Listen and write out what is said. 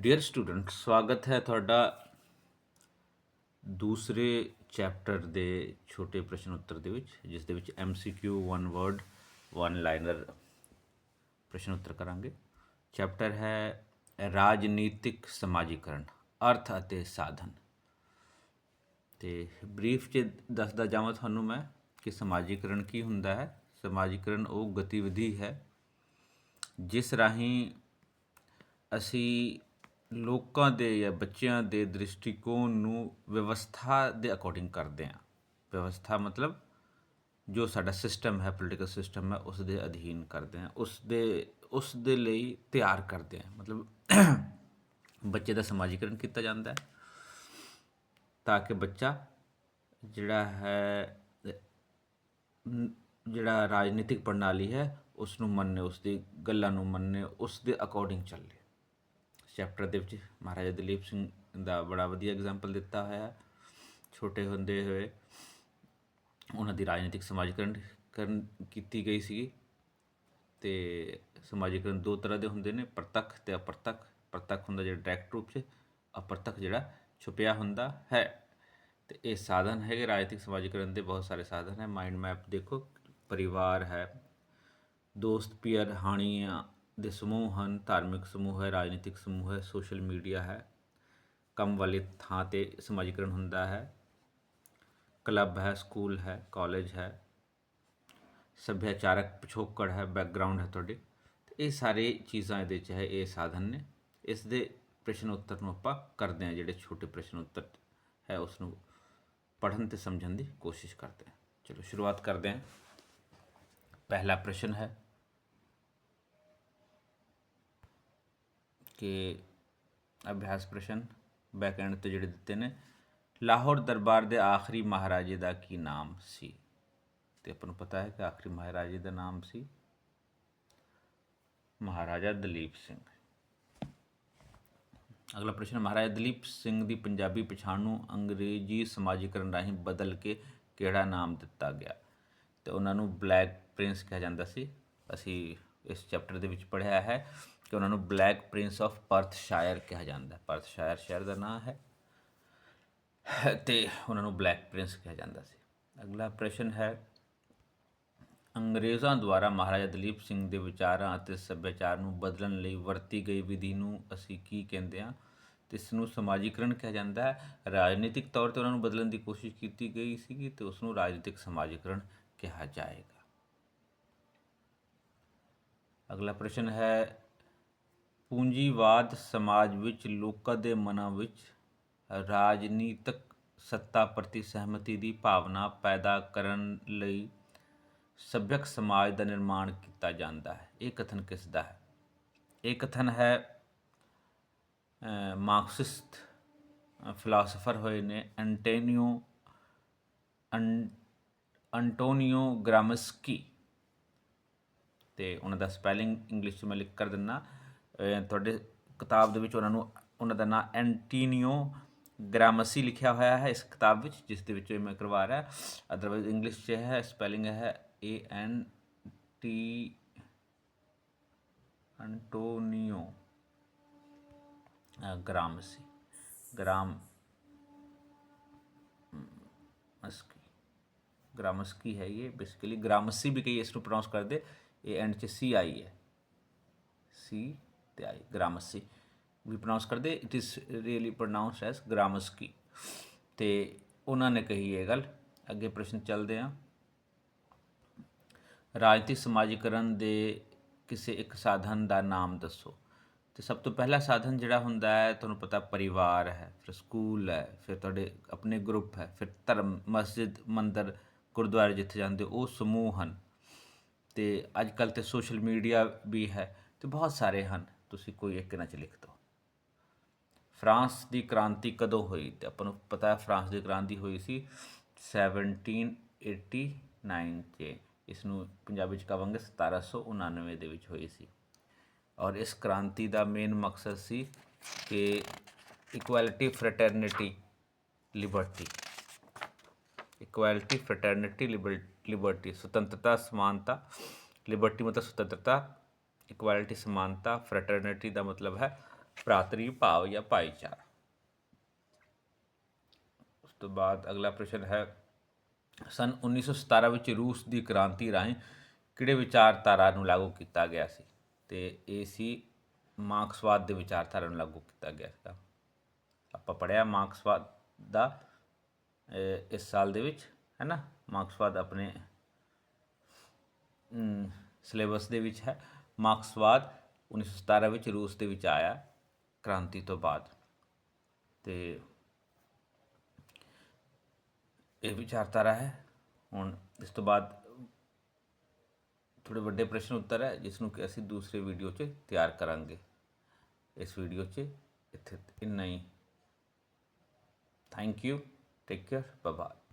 Dear student ਸਵਾਗਤ ਹੈ ਤੁਹਾਡਾ ਦੂਸਰੇ ਚੈਪਟਰ ਦੇ ਛੋਟੇ ਪ੍ਰਸ਼ਨ ਉੱਤਰ ਦੇ ਵਿੱਚ, ਜਿਸ ਦੇ ਵਿੱਚ MCQ one word one liner ਪ੍ਰਸ਼ਨ ਉੱਤਰ ਕਰਾਂਗੇ। ਚੈਪਟਰ ਹੈ ਰਾਜਨੀਤਿਕ ਸਮਾਜੀਕਰਨ, ਅਰਥ ਅਤੇ ਸਾਧਨ। ਤੇ ਬਰੀਫ ਚ ਦੱਸਦਾ ਜਾਵਾਂ ਤੁਹਾਨੂੰ ਮੈਂ ਕਿ ਸਮਾਜੀਕਰਨ ਕੀ ਹੁੰਦਾ ਹੈ। ਸਮਾਜੀਕਰਨ ਉਹ ਗਤੀਵਿਧੀ ਹੈ ਜਿਸ ਰਾਹੀਂ ਅਸੀਂ ਲੋਕਾਂ ਦੇ ਜਾਂ ਬੱਚਿਆਂ ਦੇ ਦ੍ਰਿਸ਼ਟੀਕੋਣ ਨੂੰ ਵਿਵਸਥਾ ਦੇ ਅਕੋਰਡਿੰਗ ਕਰਦੇ ਹਾਂ। ਵਿਵਸਥਾ ਮਤਲਬ ਜੋ ਸਾਡਾ ਸਿਸਟਮ ਹੈ ਪੋਲੀਟੀਕਲ ਸਿਸਟਮ ਹੈ ਉਸ ਦੇ ਅਧੀਨ ਕਰਦੇ ਹਾਂ। ਉਸ ਦੇ ਉਸ ਦੇ ਲਈ ਤਿਆਰ ਕਰਦੇ ਹਾਂ। ਮਤਲਬ ਬੱਚੇ ਦਾ ਸਮਾਜੀਕਰਨ ਕੀਤਾ ਜਾਂਦਾ ਹੈ ਤਾਂ ਕਿ ਬੱਚਾ ਜਿਹੜਾ ਹੈ ਜਿਹੜਾ ਰਾਜਨੀਤਿਕ ਪ੍ਰਣਾਲੀ ਹੈ ਉਸ ਨੂੰ ਮੰਨੇ ਉਸ ਦੀ ਗੱਲਾਂ ਨੂੰ ਮੰਨੇ ਉਸ ਦੇ ਅਕੋਰਡਿੰਗ ਚੱਲੇ। ਚੈਪਟਰ ਦੇ ਵਿੱਚ ਮਹਾਰਾਜਾ ਦਲੀਪ ਸਿੰਘ ਦਾ ਬੜਾ ਵਧੀਆ ਐਗਜ਼ਾਮਪਲ ਦਿੱਤਾ ਹੋਇਆ, ਛੋਟੇ ਹੁੰਦੇ ਹੋਏ। ਉਹਨਾਂ ਦੀ ਰਾਜਨੀਤਿਕ ਸਮਾਜੀਕਰਨ ਕਰਨ ਕੀਤੀ ਗਈ ਸੀ ਤੇ ਸਮਾਜੀਕਰਨ ਦੋ ਤਰ੍ਹਾਂ ਦੇ ਹੁੰਦੇ ਨੇ, ਪ੍ਰਤੱਖ ਤੇ ਅਪਰਤੱਖ। ਪ੍ਰਤੱਖ ਹੁੰਦਾ ਜਿਹੜਾ ਡਾਇਰੈਕਟ ਰੂਪ 'ਚ, ਅਪਰਤੱਖ ਜਿਹੜਾ ਛੁਪਿਆ ਹੁੰਦਾ ਹੈ। ਤੇ ਇਹ ਸਾਧਨ ਹੈਗੇ, ਰਾਜਨੀਤਿਕ ਸਮਾਜੀਕਰਨ ਦੇ ਬਹੁਤ ਸਾਰੇ ਸਾਧਨ ਹੈ। ਮਾਈਂਡ ਮੈਪ ਦੇਖੋ, ਪਰਿਵਾਰ ਹੈ, ਦੋਸਤ ਪੀਅਰ ਹਾਣੀਆਂ ਦੇ ਸਮੂਹ ਹਨ, ਧਾਰਮਿਕ ਸਮੂਹ ਹੈ, ਰਾਜਨੀਤਿਕ ਸਮੂਹ ਹੈ ਸੋਸ਼ਲ ਮੀਡੀਆ ਹੈ। ਕੰਮ ਵਾਲੀ ਥਾਂ ਤੇ ਸਮਾਜੀਕਰਨ ਹੁੰਦਾ ਹੈ। ਕਲੱਬ ਹੈ, ਸਕੂਲ ਹੈ, ਕਾਲਜ ਹੈ। ਸੱਭਿਆਚਾਰਕ ਪਿਛੋਕੜ ਹੈ ਬੈਕਗ੍ਰਾਉਂਡ ਹੈ ਤੁਹਾਡੇ। ਤੇ ਇਹ ਸਾਰੇ ਚੀਜ਼ਾਂ ਇਹਦੇ ਚ ਹੈ, ਇਹ ਸਾਧਨ ਨੇ। ਇਸ ਦੇ ਪ੍ਰਸ਼ਨ ਉੱਤਰ ਨੂੰ ਆਪਾਂ ਕਰਦੇ ਹਾਂ, ਜਿਹੜੇ ਛੋਟੇ ਪ੍ਰਸ਼ਨ ਉੱਤਰ ਹੈ, ਉਸ ਨੂੰ ਪੜ੍ਹਨ ਤੇ ਸਮਝਣ ਦੀ ਕੋਸ਼ਿਸ਼ ਕਰਦੇ ਹਾਂ। ਚਲੋ, ਸ਼ੁਰੂਆਤ ਕਰਦੇ ਹਾਂ। ਪਹਿਲਾ ਪ੍ਰਸ਼ਨ ਹੈ ਕਿ ਅਭਿਆਸ ਪ੍ਰਸ਼ਨ ਬੈਕਐਂਡ ਤੇ ਜਿਹੜੇ ਦਿੱਤੇ ਨੇ। ਲਾਹੌਰ ਦਰਬਾਰ ਦੇ ਆਖਰੀ ਮਹਾਰਾਜੇ ਦਾ ਕੀ ਨਾਮ ਸੀ? ਤੇ ਆਪਾਂ ਨੂੰ ਪਤਾ ਹੈ ਕਿ ਆਖਰੀ ਮਹਾਰਾਜੇ ਦਾ ਨਾਮ ਸੀ ਮਹਾਰਾਜਾ ਦਲੀਪ ਸਿੰਘ। ਅਗਲਾ ਪ੍ਰਸ਼ਨ, ਮਹਾਰਾਜਾ ਦਲੀਪ ਸਿੰਘ ਦੀ ਪੰਜਾਬੀ ਪਛਾਣ ਨੂੰ ਅੰਗਰੇਜ਼ੀ ਸਮਾਜੀਕਰਨ ਰਾਹੀਂ ਬਦਲ ਕੇ ਕਿਹੜਾ ਨਾਮ ਦਿੱਤਾ ਗਿਆ? ਤੇ ਉਹਨਾਂ ਨੂੰ ਬਲੈਕ ਪ੍ਰਿੰਸ ਕਿਹਾ ਜਾਂਦਾ ਸੀ। ਅਸੀਂ ਇਸ ਚੈਪਟਰ ਦੇ ਵਿੱਚ ਪੜ੍ਹਿਆ ਹੈ। ਕਿ ਉਹਨਾਂ ਨੂੰ ਬਲੈਕ ਪ੍ਰਿੰਸ ਆਫ ਪਰਥਸ਼ਾਇਰ ਕਿਹਾ ਜਾਂਦਾ ਹੈ। ਪਰਥਸ਼ਾਇਰ ਸ਼ਹਿਰ ਦਾ ਨਾਮ ਹੈ ਤੇ ਉਹਨਾਂ ਨੂੰ ਬਲੈਕ ਪ੍ਰਿੰਸ ਕਿਹਾ ਜਾਂਦਾ ਸੀ। ਅਗਲਾ ਪ੍ਰਸ਼ਨ ਹੈ, ਅੰਗਰੇਜ਼ਾਂ ਦੁਆਰਾ ਮਹਾਰਾਜਾ ਦਲੀਪ ਸਿੰਘ ਦੇ ਵਿਚਾਰਾਂ ਅਤੇ ਸੱਭਿਆਚਾਰ ਨੂੰ ਬਦਲਣ ਲਈ ਵਰਤੀ ਗਈ ਵਿਧੀ ਨੂੰ ਅਸੀਂ ਕੀ ਕਹਿੰਦੇ ਹਾਂ? ਤੇ ਇਸ ਨੂੰ ਸਮਾਜੀਕਰਨ ਕਿਹਾ ਜਾਂਦਾ ਹੈ। ਰਾਜਨੀਤਿਕ ਤੌਰ ਤੇ ਉਹਨਾਂ ਨੂੰ ਬਦਲਣ ਦੀ ਕੋਸ਼ਿਸ਼ ਕੀਤੀ ਗਈ ਸੀਗੀ ਤੇ ਉਸ ਨੂੰ ਰਾਜਨੀਤਿਕ ਸਮਾਜੀਕਰਨ ਕਿਹਾ ਜਾਏਗਾ। ਅਗਲਾ ਪ੍ਰਸ਼ਨ ਹੈ ਪੂੰਜੀਵਾਦ ਸਮਾਜ ਵਿੱਚ ਲੋਕਾਂ ਦੇ ਮਨਾਂ ਵਿੱਚ ਰਾਜਨੀਤਿਕ ਸੱਤਾ ਪ੍ਰਤੀ ਸਹਿਮਤੀ ਦੀ ਭਾਵਨਾ ਪੈਦਾ ਕਰਨ ਲਈ ਸਭਿਅਕ ਸਮਾਜ ਦਾ ਨਿਰਮਾਣ ਕੀਤਾ ਜਾਂਦਾ ਹੈ। ਇਹ ਕਥਨ ਕਿਸ ਦਾ ਹੈ? ਇਹ ਕਥਨ ਹੈ ਮਾਰਕਸਿਸਟ ਫਿਲਾਸਫਰ ਹੋਏ ਨੇ ਐਂਟੋਨੀਓ, ਅੰ- ਅੰਟੋਨੀਓ ਗ੍ਰਾਮਸਕੀ। ਤੇ ਉਹਨਾਂ ਦਾ ਸਪੈਲਿੰਗ ਇੰਗਲਿਸ਼ 'ਚ ਮੈਂ ਲਿਖ ਕਰ ਦਿੰਨਾ ਤੁਹਾਡੇ ਕਿਤਾਬ ਦੇ ਵਿੱਚ ਉਹਨਾਂ ਨੂੰ ਉਹਨਾਂ ਦਾ ਨਾਮ ਐਂਟੀਨੀਓ ਗ੍ਰਾਮਸੀ ਲਿਖਿਆ ਹੋਇਆ ਹੈ ਇਸ ਕਿਤਾਬ ਵਿੱਚ ਜਿਸ ਦੇ ਵਿੱਚ ਇਹ ਮੈਂ ਕਰਵਾ ਰਿਹਾ ਅਦਰਵਾਈਜ਼ ਇੰਗਲਿਸ਼ 'ਚ ਹੈ ਸਪੈਲਿੰਗ ਹੈ A N T Antonio uh Gramsci Gramsci Gramsci है ये बेसिकली ग्रामसी भी कई इसको प्रोनाउंस कर दे ये एंड च सी आई है सी ਤੇ ਆਈ ਗ੍ਰਾਮਸੀ ਵੀ ਪ੍ਰੋਨਾਂਸ ਕਰਦੇ it is really pronounced as Gramsci ਤੇ ਉਹਨਾਂ ਨੇ ਕਹੀ ਇਹ ਗੱਲ ਅੱਗੇ ਪ੍ਰਸ਼ਨ ਚੱਲਦੇ ਆ ਰਾਜਨੀਤਿਕ ਸਮਾਜੀਕਰਨ ਦੇ ਕਿਸੇ ਇੱਕ ਸਾਧਨ ਦਾ ਨਾਮ ਦੱਸੋ ਤੇ ਸਭ ਤੋਂ ਪਹਿਲਾ ਸਾਧਨ ਜਿਹੜਾ ਹੁੰਦਾ ਹੈ ਤੁਹਾਨੂੰ ਪਤਾ ਪਰਿਵਾਰ ਹੈ ਫਿਰ ਸਕੂਲ ਹੈ ਫਿਰ ਤੁਹਾਡੇ ਆਪਣੇ ਗਰੁੱਪ ਹੈ ਫਿਰ ਧਰਮ ਮਸਜਿਦ ਮੰਦਰ ਗੁਰਦੁਆਰੇ ਜਿੱਥੇ ਜਾਂਦੇ ਉਹ ਸਮੂਹ ਹਨ ਤੇ ਅੱਜ ਕੱਲ ਤੇ ਸੋਸ਼ਲ ਮੀਡੀਆ ਵੀ ਹੈ ਤੇ ਬਹੁਤ ਸਾਰੇ ਹਨ ਤੁਸੀਂ ਕੋਈ ਇੱਕ ਨਾ ਚ ਲਿਖ ਦਿਓ ਫਰਾਂਸ ਦੀ ਕ੍ਰਾਂਤੀ ਕਦੋਂ ਹੋਈ ਤੇ ਆਪਾਂ ਨੂੰ ਪਤਾ ਹੈ ਫਰਾਂਸ ਦੀ ਕ੍ਰਾਂਤੀ ਹੋਈ ਸੀ 1789 ਚ ਇਸ ਨੂੰ ਪੰਜਾਬੀ ਚ ਕਹਾਂਗੇ 1799 ਦੇ ਵਿੱਚ ਹੋਈ ਸੀ। ਔਰ ਇਸ ਕ੍ਰਾਂਤੀ ਦਾ ਮੇਨ ਮਕਸਦ ਸੀ ਕਿ equality fraternity liberty equality fraternity liberty ਸੁਤੰਤਰਤਾ, ਸਮਾਨਤਾ ਲਿਬਰਟੀ ਮਤਲਬ ਸੁਤੰਤਰਤਾ ਇਕੁਐਲਿਟੀ ਸਮਾਨਤਾ ਫ੍ਰੈਟਰਨਿਟੀ ਦਾ ਮਤਲਬ ਹੈ ਭਰਾਤਰੀ, ਭਾਵ ਜਾਂ ਭਾਈਚਾਰਾ। ਉਸ ਤੋਂ ਬਾਅਦ ਅਗਲਾ ਪ੍ਰਸ਼ਨ ਹੈ, ਸਨ 1917 ਵਿੱਚ ਰੂਸ ਦੀ ਕ੍ਰਾਂਤੀ ਰਾਹੀਂ ਕਿਹੜੇ ਵਿਚਾਰਧਾਰਾ ਨੂੰ ਲਾਗੂ ਕੀਤਾ ਗਿਆ ਸੀ? ਤੇ ਇਹ ਸੀ ਮਾਰਕਸਵਾਦ ਦੇ ਵਿਚਾਰਧਾਰਾ ਨੂੰ ਲਾਗੂ ਕੀਤਾ ਗਿਆ ਸੀਗਾ। ਆਪਾਂ ਪੜਿਆ ਮਾਰਕਸਵਾਦ ਦਾ ਇਸ ਸਾਲ ਦੇ ਵਿੱਚ ਹੈ ਨਾ ਮਾਰਕਸਵਾਦ ਆਪਣੇ ਸਿਲੇਬਸ ਦੇ ਵਿੱਚ ਹੈ। ਮਾਰਕਸਵਾਦ 1917 ਵਿੱਚ ਰੂਸ ਦੇ ਵਿੱਚ ਆਇਆ, ਕ੍ਰਾਂਤੀ ਤੋਂ ਬਾਅਦ। ਤੇ ਇਹ ਵਿਚਾਰਧਾਰਾ ਹੈ। ਹੁਣ ਇਸ ਤੋਂ ਬਾਅਦ ਥੋੜੇ ਵੱਡੇ ਪ੍ਰਸ਼ਨ ਉੱਤਰ ਹੈ, ਜਿਸ ਨੂੰ ਕਿ ਅਸੀਂ ਦੂਸਰੇ ਵੀਡੀਓ 'ਚ ਤਿਆਰ ਕਰਾਂਗੇ। ਇਸ ਵੀਡੀਓ 'ਚ ਇੱਥੇ ਇੰਨਾ ਹੀ। Thank you take care bye bye